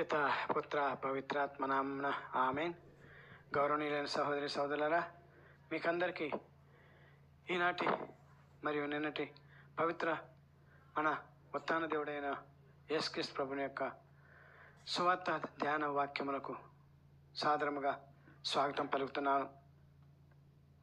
పిత పుత్ర పవిత్రాత్మనామన ఆమెన్. గౌరవనీయులైన సహోదరి సహోదరులరా మీకందరికీ ఈనాటి మరియు నిన్నటి పవిత్ర మన ఉత్తాన దేవుడైన యేసుక్రీస్తు ప్రభుని యొక్క సువార్త ధ్యాన వాక్యములకు సాదరముగా స్వాగతం పలుకుతున్నాను.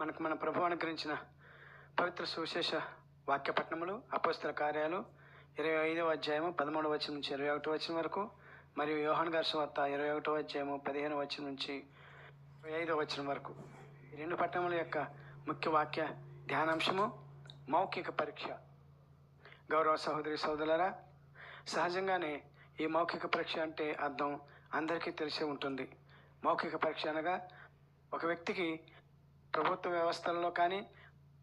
మనకు మన ప్రభు అనుగ్రహించిన పవిత్ర సువిశేష వాక్యపట్నములు అపోస్తల కార్యాలు ఇరవై ఐదవ అధ్యాయము పదమూడవ వచ్చిన నుంచి ఇరవై ఒకటో వచ్చిన వరకు మరియు యోహాన్ గారి సువార్త ఇరవై ఒకటో అధ్యాయము పదిహేను వచ్చిన నుంచి ఇరవై ఐదవ వచ్చిన వరకు. ఈ రెండు పట్టణముల యొక్క ముఖ్య వాక్య ధ్యానాంశము మౌఖిక పరీక్ష. గౌరవ సహోదరి సోదరులరా సహజంగానే ఈ మౌఖిక పరీక్ష అంటే అర్థం అందరికీ తెలిసే ఉంటుంది. మౌఖిక పరీక్ష అనగా ఒక వ్యక్తికి ప్రభుత్వ వ్యవస్థలలో కానీ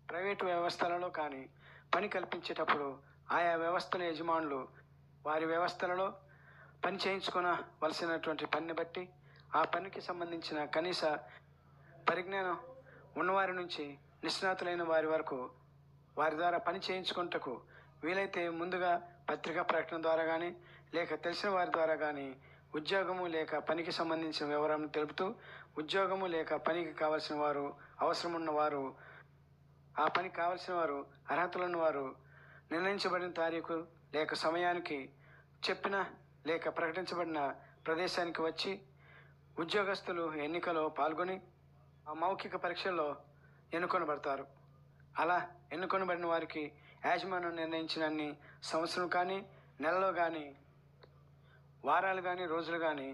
ప్రైవేటు వ్యవస్థలలో కానీ పని కల్పించేటప్పుడు ఆయా వ్యవస్థల యజమానులు వారి వ్యవస్థలలో పని చేయించుకోవలసినటువంటి పనిని బట్టి ఆ పనికి సంబంధించిన కనీస పరిజ్ఞానం ఉన్నవారి నుంచి నిష్ణాతులైన వారి వరకు వారి ద్వారా పని చేయించుకుంటకు వీలైతే ముందుగా పత్రికా ప్రకటన ద్వారా కానీ లేక తెలిసిన వారి ద్వారా కానీ ఉద్యోగము లేక పనికి సంబంధించిన వివరాలను తెలుపుతూ ఉద్యోగము లేక పనికి కావలసిన వారు అవసరం వారు ఆ పనికి కావలసిన వారు అర్హతలున్న వారు నిర్ణయించబడిన తారీఖు లేక సమయానికి చెప్పిన లేక ప్రకటించబడిన ప్రదేశానికి వచ్చి ఉద్యోగస్తులు ఎన్నికలో పాల్గొని ఆ మౌఖిక పరీక్షల్లో ఎన్నుకొనబడతారు. అలా ఎన్నుకొనబడిన వారికి యాజమాన్యం నిర్ణయించినన్ని సంవత్సరం కానీ నెలలో కానీ వారాలు కానీ రోజులు కానీ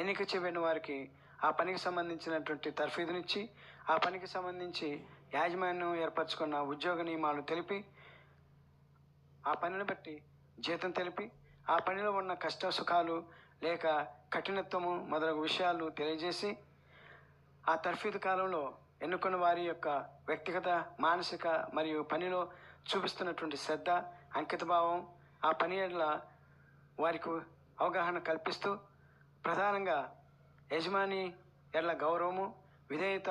ఎన్నిక చేయబడిన వారికి ఆ పనికి సంబంధించినటువంటి తర్ఫీదునిచ్చి ఆ పనికి సంబంధించి యాజమాన్యం ఏర్పరచుకున్న ఉద్యోగ నియమాలు తెలిపి ఆ పనిని బట్టి జీతం తెలిపి ఆ పనిలో ఉన్న కష్ట సుఖాలు లేక కఠినత్వము మొదలగు విషయాలు తెలియజేసి ఆ తర్ఫీదు కాలంలో ఎన్నుకున్న వారి యొక్క వ్యక్తిగత మానసిక మరియు పనిలో చూపిస్తున్నటువంటి శ్రద్ధ అంకితభావం ఆ పని వారికి అవగాహన కల్పిస్తూ ప్రధానంగా యజమాని ఎడ్ల గౌరవము విధేయత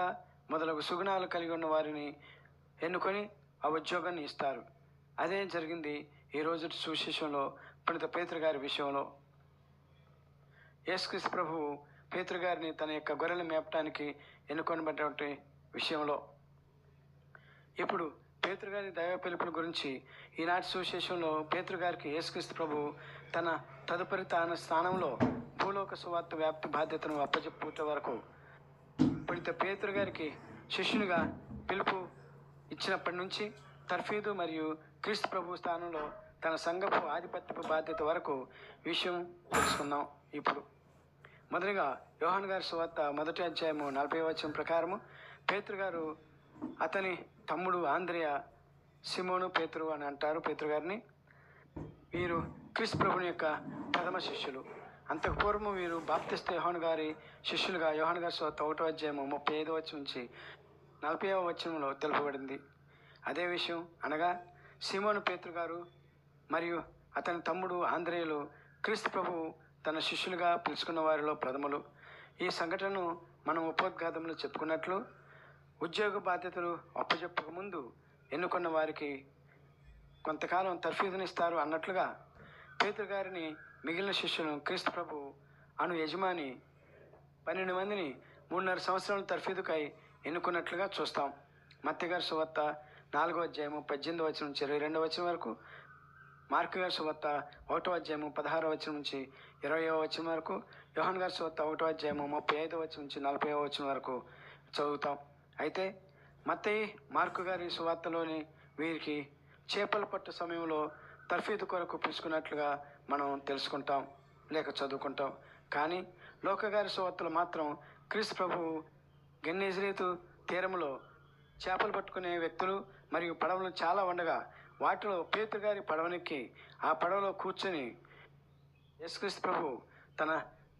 మొదలగు సుగుణాలు కలిగి ఉన్న వారిని ఎన్నుకొని ఆ ఉద్యోగాన్ని ఇస్తారు. అదే జరిగింది ఈ రోజు సుశేషంలో పండిత పేతురు గారి విషయంలో యేసుక్రీస్తు ప్రభువు పేతురు గారిని తన యొక్క గొర్రెలు మేపటానికి ఎన్నుకొనబడ్డటువంటి విషయంలో ఇప్పుడు పేతురు గారి దైవ పిలుపుల గురించి ఈనాటి సువిశేషంలో పేతురు గారికి యేసుక్రీస్తు ప్రభు తన తదుపరి తన స్థానంలో భూలోక సువార్త వ్యాప్తి బాధ్యతను అప్పచెప్పుట వరకు పండిత పేతురు గారికి శిష్యునిగా పిలుపు ఇచ్చినప్పటి నుంచి తర్ఫీదు మరియు క్రీస్తు ప్రభు స్థానంలో తన సంఘపు ఆధిపత్యపు బాధ్యత వరకు విషయం తెలుసుకుందాం ఇప్పుడు. మొదటిగా యోహాన్ గారి సువార్త మొదటి అధ్యాయము నలభై వచ్చిన ప్రకారము. పేతురు గారు అతని తమ్ముడు ఆంధ్రియ సిమోను పేతురు అని అంటారు పేతురు గారిని. వీరు క్రిస్ ప్రభుని యొక్క ప్రథమ శిష్యులు. అంతకు పూర్వము వీరు బాప్తిస్త యోహాన్ గారి శిష్యులుగా యోహాన్ గారి సువార్త ఒకటో అధ్యాయము ముప్పై ఐదో వచ్చి నుంచి నలభైవ వచనంలో తెలుపబడింది. అదే విషయం అనగా సిమోను పేతురు గారు మరియు అతని తమ్ముడు ఆంధ్రేయులు క్రీస్తు ప్రభు తన శిష్యులుగా పిలుచుకున్న వారిలో ప్రథములు. ఈ సంఘటనను మనం ఉపోద్ఘాతంలో చెప్పుకున్నట్లు ఉద్యోగ బాధ్యతలు అప్పచెప్పక ముందు ఎన్నుకున్న వారికి కొంతకాలం తర్ఫీదునిస్తారు అన్నట్లుగా పేతురు గారిని మిగిలిన శిష్యులను క్రీస్తు ప్రభు అను యజమాని పన్నెండు మందిని మూడున్నర సంవత్సరాల తర్ఫీదుకై ఎన్నుకున్నట్లుగా చూస్తాం. మత్తిగారి సువార్త నాలుగో అధ్యాయము పద్దెనిమిది వచ్చిన నుంచి ఇరవై రెండవ వచ్చిన వరకు మార్కు గారి సువార్త ఒకటో అధ్యాయము పదహారో వచ్చిన నుంచి ఇరవయో వచ్చిన వరకు యోహన్ గారి సువార్త ఒకటో అధ్యాయము ముప్పై ఐదో వచ్చిన నుంచి నలభై వచ్చిన వరకు చదువుతాం. అయితే మత్తయి మార్కు గారి సువార్తలోని వీరికి చేపలు పట్టు సమయంలో తర్ఫీదు కొరకు పిలుచుకున్నట్లుగా మనం తెలుసుకుంటాం లేక చదువుకుంటాం. కానీ లోకగారి సువార్తలు మాత్రం క్రిస్ ప్రభువు గిన్నెజరీతు తీరములో చేపలు పట్టుకునే వ్యక్తులు మరియు పడవలు చాలా ఉండగా వాటిలో పేతు గారి పడవనెక్కి ఆ పడవలో కూర్చొని యేసుక్రీస్తు ప్రభు తన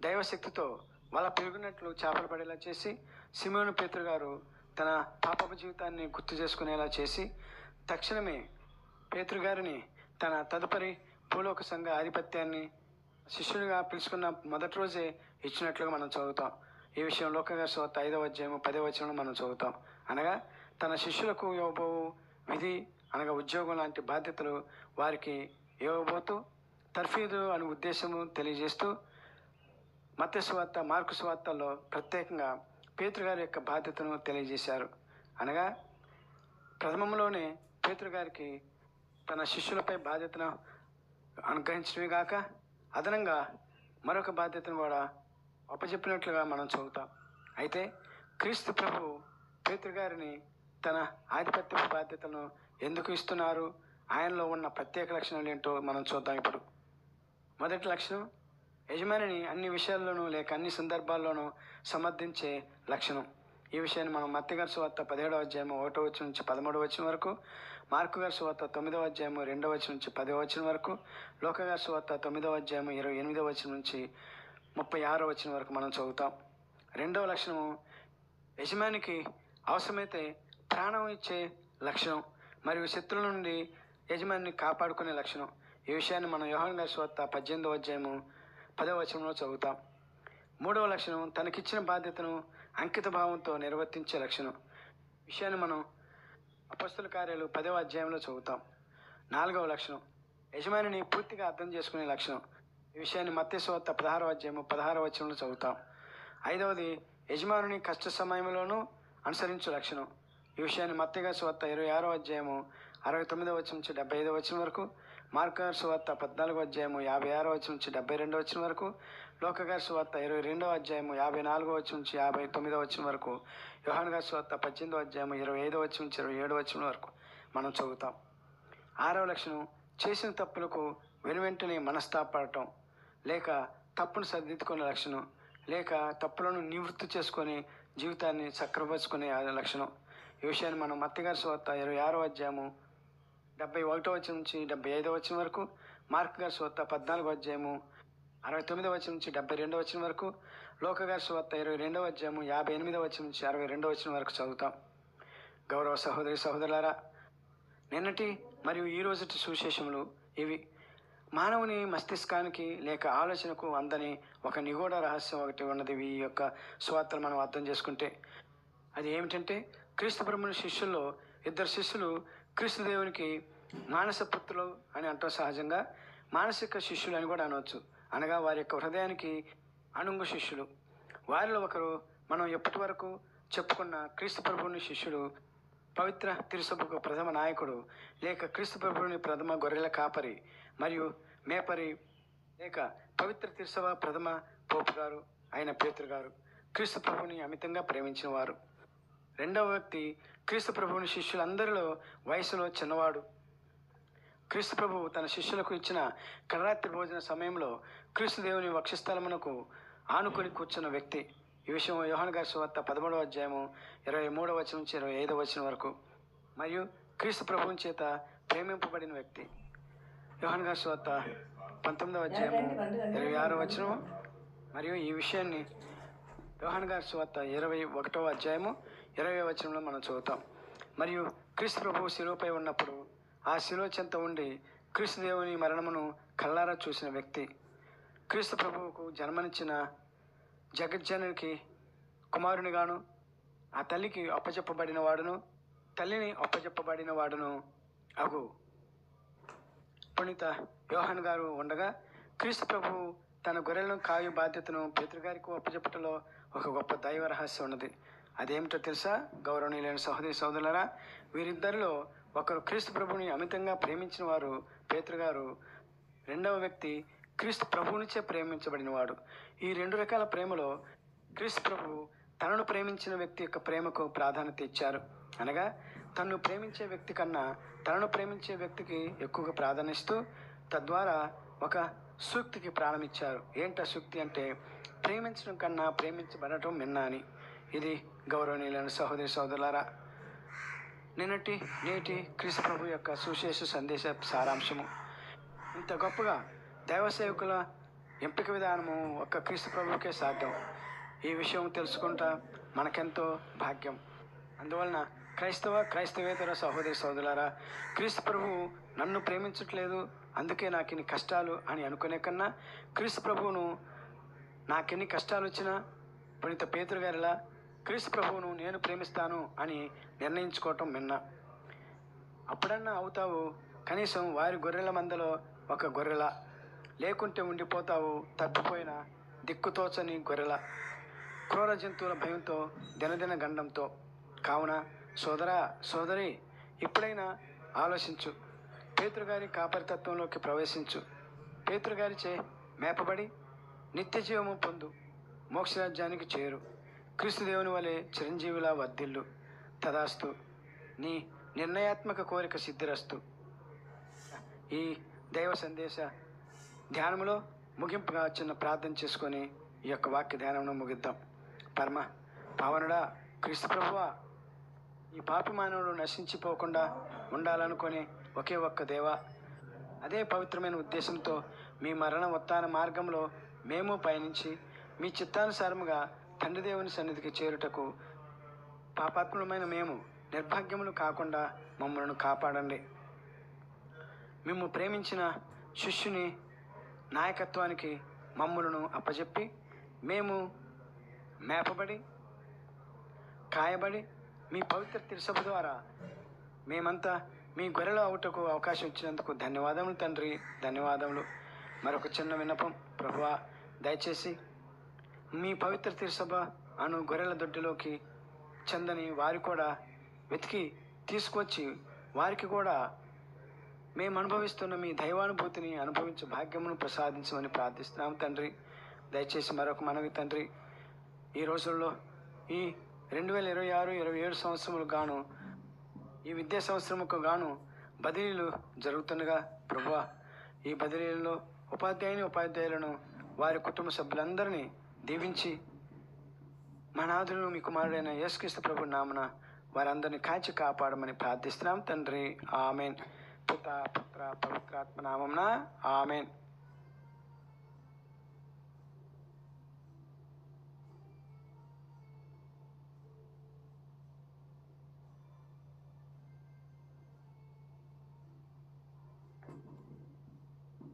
దైవశక్తితో వాళ్ళ పెరుగునట్లు చేపలు పడేలా చేసి సిమోను పేతురు గారు తన పాపపు జీవితాన్ని గుర్తు చేసుకునేలా చేసి తక్షణమే పేతురు గారిని తన తదుపరి భూలోక సంఘ ఆధిపత్యాన్ని శిష్యునిగా పిలుచుకున్న మొదటి రోజే ఇచ్చినట్లుగా మనం చదువుతాం. ఈ విషయం లోకగా సోత ఐదవ అధ్యాయము పదవ వచనంలో మనం చదువుతాం. అనగా తన శిష్యులకు ఇవ్వబోవు విధి అనగా ఉద్యోగం లాంటి బాధ్యతలు వారికి ఇవ్వబోతూ తర్ఫీదు అనే ఉద్దేశము తెలియజేస్తూ మత్స్యవార్త మార్కు స్వార్తల్లో ప్రత్యేకంగా పేతృగారి గారి యొక్క బాధ్యతను తెలియజేశారు. అనగా ప్రథమంలోనే పేతృగారికి తన శిష్యులపై బాధ్యతను అనుగ్రహించడమే కాక అదనంగా మరొక బాధ్యతను కూడా అప్పచెప్పినట్లుగా మనం చదువుతాం అయితే క్రీస్తు ప్రభు పేతృగారిని గారిని తన ఆధిపత్య బాధ్యతలను ఎందుకు ఇస్తున్నారు? ఆయనలో ఉన్న ప్రత్యేక లక్షణాలు ఏంటో మనం చూద్దాం ఇప్పుడు. మొదటి లక్షణం యజమానిని అన్ని విషయాల్లోనూ లేక అన్ని సందర్భాల్లోనూ సమర్థించే లక్షణం. ఈ విషయాన్ని మనం మత్తిగారి సువార్త పదిహేడవ అధ్యాయం ఒకటో వచ్చిన నుంచి పదమూడవ వచ్చిన వరకు మార్కు గారి సువార్త తొమ్మిదవ అధ్యాయం రెండవ వచ్చిన నుంచి పదవ వచ్చిన వరకు లోకగారి సువార్త తొమ్మిదవ అధ్యాయం ఇరవై ఎనిమిదవ వచ్చిన నుంచి ముప్పై ఆరో వచ్చిన వరకు మనం చదువుతాం. రెండవ లక్షణము యజమానికి అవసరమైతే ప్రాణం ఇచ్చే లక్షణం. మరియు శత్రువుల నుండి యజమానిని కాపాడుకునే లక్షణం. ఈ విషయాన్ని మనం యోహన్ గారి పద్దెనిమిదవ అధ్యాయము పదవ వచనంలో చదువుతాం. మూడవ లక్షణం తనకిచ్చిన బాధ్యతను అంకిత భావంతో నిర్వర్తించే లక్షణం. విషయాన్ని మనం అపస్తుల కార్యాలు పదవ అధ్యాయంలో చదువుతాం. నాలుగవ లక్షణం యజమానిని పూర్తిగా అర్థం చేసుకునే లక్షణం. ఈ విషయాన్ని మత్స్యవార్త పదహారవ అధ్యాయము పదహారవ వచనంలో చదువుతాం. ఐదవది యజమానుని కష్ట సమయంలోనూ అనుసరించు లక్షణం. ఈ విషయాన్ని మత్తగా సువార్త ఇరవై ఆరో అధ్యాయము అరవై తొమ్మిదవ వచ్చిన నుంచి డెబ్బై ఐదవ వచ్చిన వరకు మార్కర్ సువార్త పద్నాలుగో అధ్యాయము యాభై ఆరో వచ్చిన నుంచి డెబ్బై రెండవ వచ్చిన వరకు లోకగారి సువార్త ఇరవై రెండవ అధ్యాయము యాభై నాలుగో వచ్చిన నుంచి యాభై తొమ్మిదవ వచ్చిన వరకు యోహాన్ గారి సువార్త పద్దెనిమిదో అధ్యాయము ఇరవై ఐదవ వచ్చిన నుంచి ఇరవై ఏడో వచ్చిన వరకు మనం చదువుతాం. ఆరవ లక్షణం చేసిన తప్పులకు వెనువెంటనే మనస్తాపడటం లేక తప్పును సర్దిద్దుకునే లక్షణం లేక తప్పులను నివృత్తి చేసుకొని జీవితాన్ని చక్రపరుచుకునే ఆ లక్షణం. ఈ విషయాన్ని మనం మత్తిగారి సువార్త ఇరవై ఆరో అధ్యాయము డెబ్బై ఒకటో వచ్చిన నుంచి డెబ్బై ఐదో వచ్చిన వరకు మార్క్ గారి సువార్త పద్నాలుగో అధ్యాయము అరవై తొమ్మిదో వచ్చిన నుంచి డెబ్బై రెండో వచ్చిన వరకు లోకగారి సువార్త ఇరవై రెండవ అధ్యాయము యాభై ఎనిమిదో వచ్చిన నుంచి అరవై రెండో వచ్చిన వరకు చదువుతాం. గౌరవ సహోదరి సహోదరులారా నిన్నటి మరియు ఈ రోజుటి సువిశేషములు ఇవి. మానవుని మస్తిష్కానికి లేక ఆలోచనకు అందని ఒక నిగూఢ రహస్యం ఒకటి ఉన్నది. ఈ యొక్క స్వార్థలు మనం అర్థం చేసుకుంటే అది ఏమిటంటే క్రీస్తు బ్రహ్మణ శిష్యుల్లో ఇద్దరు శిష్యులు క్రీస్తు దేవునికి మానస పుత్రులు అని అంటారు సహజంగా. మానసిక శిష్యులు అని కూడా అనవచ్చు. అనగా వారి యొక్క హృదయానికి అణుంగు శిష్యులు. వారిలో ఒకరు మనం ఎప్పటి వరకు చెప్పుకున్న క్రీస్తు ప్రభువుని శిష్యుడు పవిత్ర తిరుసభకు ప్రథమ నాయకుడు లేక క్రీస్తు ప్రభువుని ప్రథమ గొర్రెల కాపరి మరియు మేపరి లేక పవిత్ర తిరుసభ ప్రథమ పోపు గారు అయిన పేతురు గారు క్రీస్తు ప్రభుని అమితంగా ప్రేమించిన వారు రెండవ వ్యక్తి క్రీస్తు ప్రభువుని శిష్యులందరిలో వయసులో చిన్నవాడు. క్రీస్తు ప్రభువు తన శిష్యులకు ఇచ్చిన కడరాత్రి భోజన సమయంలో క్రీస్తు దేవుని వక్షస్థలమునకు ఆనుకొని కూర్చున్న వ్యక్తి. ఈ విషయం యోహన్ గారి సువార్త పదమూడవ అధ్యాయము ఇరవై మూడవ వచనం నుంచి ఇరవై ఐదవ వచనం వరకు. మరియు క్రీస్తు ప్రభువుని చేత ప్రేమింపబడిన వ్యక్తి. యోహన్ గారి సువార్త పంతొమ్మిదవ అధ్యాయము ఇరవై ఆరో వచనం మరియు ఈ విషయాన్ని యోహన్ గారి సువార్త ఇరవై ఒకటవ అధ్యాయము ఇరవై వచనంలో మనం చదువుతాం. మరియు క్రీస్తు ప్రభువు శిలువపై ఉన్నప్పుడు ఆ శిలువ చెంత ఉండి క్రీస్తు దేవుని మరణమును కల్లారా చూసిన వ్యక్తి. క్రీస్తు ప్రభువుకు జన్మనిచ్చిన జగజ్జనునికి కుమారునిగాను ఆ తల్లికి అప్పచెప్పబడిన వాడును తల్లిని అప్పచెప్పబడిన వాడును అగు. పుణిత యోహన్ గారు ఉండగా క్రీస్తు ప్రభువు తన గొర్రెలను కాయు బాధ్యతను పేతృగారికి అప్పచెప్పటంలో ఒక గొప్ప దైవ రహస్యం ఉన్నది. అదేమిటో తెలుసా? గౌరవనీయులైన సహోదరి సోదరులరా వీరిద్దరిలో ఒకరు క్రీస్తు ప్రభువుని అమితంగా ప్రేమించిన వారు పేతృగారు రెండవ వ్యక్తి క్రీస్తు ప్రభువునిచే ప్రేమించబడినవాడు. ఈ రెండు రకాల ప్రేమలో క్రీస్తు ప్రభు తనను ప్రేమించిన వ్యక్తి యొక్క ప్రేమకు ప్రాధాన్యత ఇచ్చారు. అనగా తను ప్రేమించే వ్యక్తి కన్నా తనను ప్రేమించే వ్యక్తికి ఎక్కువగా ప్రాధాన్యస్తూ తద్వారా ఒక సూక్తికి ప్రారంభించారు ఏంట సూక్తి అంటే ప్రేమించడం కన్నా ప్రేమించబడటం మిన్నా అని. ఇది గౌరవనీయులైన సహోదరి సోదరులారా నిన్నటి నేటి క్రీస్తు ప్రభు యొక్క సుశేష సందేశ సారాంశము. ఇంత గొప్పగా దైవ సేవకుల ఎంపిక విధానము ఒక్క క్రీస్తు ప్రభువుకే సాధ్యం. ఈ విషయం తెలుసుకుంటా మనకెంతో భాగ్యం. అందువలన క్రైస్తవ క్రైస్తవేతర సహోదరి సోదరులారా క్రీస్తు ప్రభువు నన్ను ప్రేమించట్లేదు అందుకే నాకు ఇన్ని కష్టాలు అని అనుకునే కన్నా క్రీస్తు ప్రభువును నాకెన్ని కష్టాలు వచ్చినా పునీత పేతురు గారిలా క్రీస్తు ప్రభువును నేను ప్రేమిస్తాను అని నిర్ణయించుకోవటం మిన్న అప్పుడన్నా అవుతావు? కనీసం వారి గొర్రెల మందలో ఒక గొర్రెల? లేకుంటే ఉండిపోతావు తప్పిపోయిన దిక్కుతోచని గొర్రెల? క్రూర జంతువుల భయంతో దినదిన గండంతో. కావున సోదరా సోదరి ఇప్పుడైనా ఆలోచించు. పేతృగారి కాపరితత్వంలోకి ప్రవేశించు. పేతృగారిచే మేపబడి నిత్య జీవము పొందు. మోక్షరాజ్యానికి చేరు. క్రీస్తుదేవుని వలె చిరంజీవిలా వర్ధిల్లు. తదాస్తు నీ నిర్ణయాత్మక కోరిక సిద్ధిరస్తు. ఈ దైవ సందేశ ధ్యానములో ముగింపుగా చిన్న ప్రార్థన చేసుకొని ఈ యొక్క వాక్య ధ్యానంను ముగిద్దాం. పరమ పావనుడా క్రీస్తు ప్రభువా ఈ పాపి మానవుడు నశించిపోకుండా ఉండాలనుకునే ఒకే ఒక్క దేవ అదే పవిత్రమైన ఉద్దేశంతో మీ మరణ ఉత్థాన మార్గంలో మేము పయనించి మీ చిత్తానుసారముగా తండ్రి దేవుని సన్నిధికి చేరుటకు పాపాత్ములమైన మేము నిర్భాగ్యములు కాకుండా మమ్మలను కాపాడండి. మేము ప్రేమించిన శిష్యుని నాయకత్వానికి మమ్ములను అప్పజెప్పి మేము మేపబడి కాయబడి మీ పవిత్ర తిరుసభ ద్వారా మేమంతా మీ గొర్రెలు అవుటకు అవకాశం ఇచ్చినందుకు ధన్యవాదములు తండ్రి ధన్యవాదములు. మరొక చిన్న విన్నపం ప్రభువా దయచేసి మీ పవిత్ర తీర్సభ అను గొర్రెల దొడ్డిలోకి చెందని వారి కూడా వెతికి తీసుకొచ్చి వారికి కూడా మేము అనుభవిస్తున్న మీ దైవానుభూతిని అనుభవించే భాగ్యమును ప్రసాదించమని ప్రార్థిస్తున్నాము తండ్రి. దయచేసి మరొక మనవి తండ్రి. ఈ రోజుల్లో ఈ రెండు వేల ఇరవై ఆరు ఇరవై ఏడు సంవత్సరములు గాను ఈ విద్యా సంవత్సరముకు గాను బదిలీలు జరుగుతుండగా ప్రభువా ఈ బదిలీలలో ఉపాధ్యాయుని ఉపాధ్యాయులను వారి కుటుంబ సభ్యులందరినీ దీవించి మా నాథులను మీ కుమారుడైన యేసుక్రీస్తు ప్రభు నామన వారందరిని కాచి కాపాడమని ప్రార్థిస్తున్నాం. తండ్రి ఆమెన్. పిత పుత్ర పవిత్రాత్మ నామమున ఆమెన్.